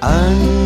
安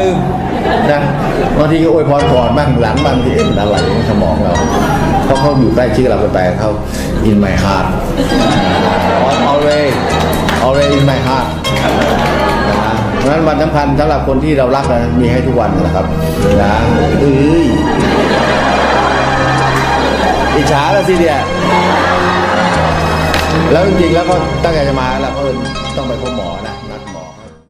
ลืมนะบางทีก็อวยพรก่อนบ้างหลังบางที่เอ๊ะมันอะไรสมองเราเพราะเขาอยู่ใกล้ชิดเราไปไปเขา in my heart always always in my heart นะฮะเพราะฉะนั้นวันสำคัญสำหรับคนที่เรารักนะมีให้ทุกวันนะครับนะเอ้ยอิจฉาแล้วสิเนี่ยแล้วจริงๆแล้วก็ตั้งใจจะมาแล้วก็ต้องไปพบหมอนะ